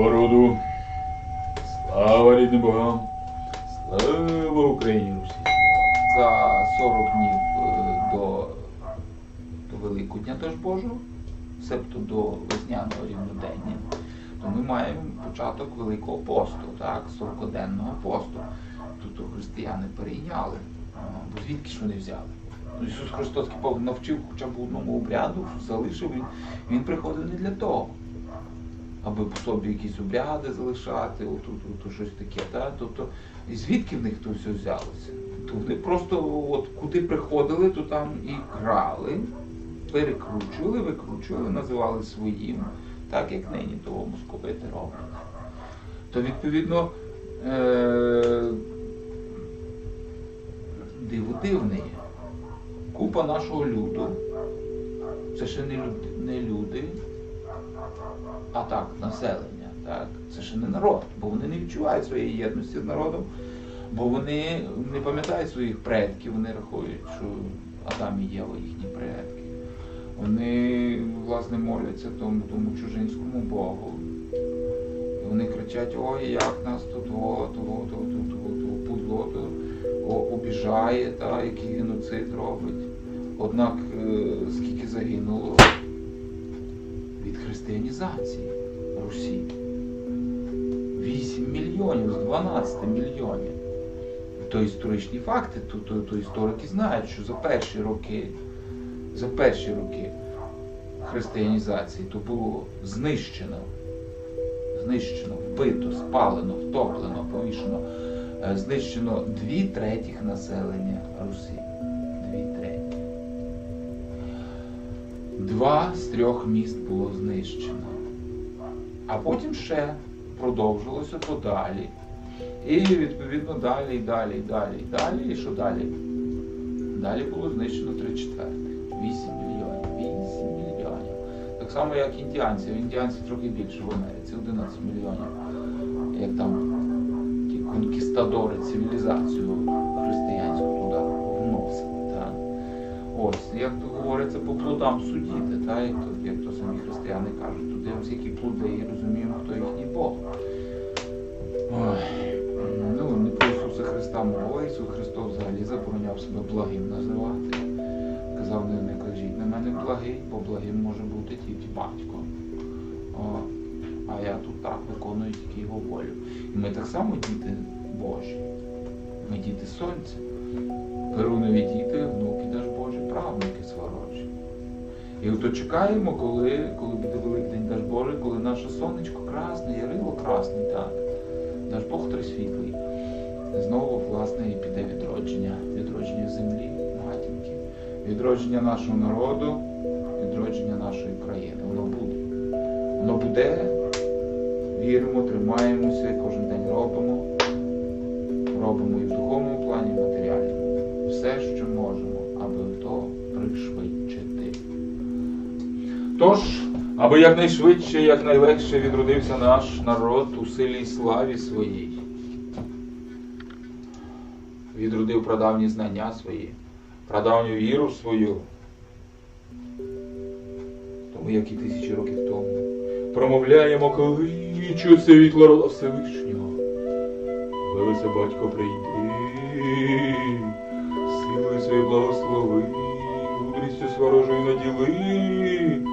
Слава роду! Слава рідним богам! Слава Україні Русі! за 40 днів е, до, до Великодня теж Божого, себто до весняного рівнодення, то ми маємо початок Великого посту, так, 40-денного посту. Тут християни перейняли. Бо звідки ж вони взяли? Ну, Ісус Христос навчив хоча б одному обряду, залишив він, він приходив не для того. Аби по собі якісь обряди залишати, отут, отут, щось таке. Та? Тобто, і звідки в них то все взялося? То вони просто от куди приходили, то там і крали, перекручували, викручували, називали своїм, так як нині того московити роблять. То відповідно е- диво дивне є. Купа нашого люду. Це ще не люди, не люди, а так, населення. Так? Це ще не народ, бо вони не відчувають своєї єдності з народом, бо вони не пам'ятають своїх предків, вони рахують, що Адам і Єва їхні предки. Вони, власне, моляться тому, тому чужинському Богу. І вони кричать, ой, як нас тут того, того, того, того, то, обіжає, та, який геноцид робить. Однак християнізації Русі? 8 мільйонів з 12 мільйонів. То історичні факти, то, то, то історики знають, що за перші роки, за перші роки християнізації то було знищено, знищено, вбито, спалено, втоплено, повішено, е, знищено дві третіх населення Русі. Два з трьох міст було знищено. А потім ще продовжилося подалі. І відповідно далі, і далі, і далі, і далі. І що далі? Далі було знищено три четвертих. 8 мільйонів. 8 мільйонів. Так само, як індіанців. Індіанців трохи більше в Америці, 11 мільйонів. Як там ті конкістадори цивілізацію як то говориться, по плодам судіти, так? як, то, як то самі християни кажуть, то дивимося, які плоди і розуміємо, хто їхній Бог. Ой, ну, не про Ісуса Христа мова, Ісус Христос взагалі забороняв себе благим називати. Казав, не, не кажіть на мене благий, бо благим може бути тільки батько. О, а я тут так виконую тільки його волю. І ми так само діти Божі. Ми діти сонця. Перунові діти, І от чекаємо, коли, коли буде Великдень Даж Божий, коли наше сонечко красне, ярило красне, так. Наш Бог трисвітлий. Знову, власне, і піде відродження. Відродження землі, матінки, відродження нашого народу, відродження нашої країни. Воно буде. Воно буде. Віримо, тримаємося, кожен день робимо. Робимо і в духовному плані, і в матеріальному. Все, що можемо, аби то пришвидшити. Тож, аби якнайшвидше, якнайлегше відродився наш народ у силі й славі своїй. Відродив прадавні знання свої, прадавню віру свою. Тому, як і тисячі років тому, промовляємо кличу світло рода Всевишнього. Велися батько прийди, силою своєї благослови, мудрістю сворожою наділи,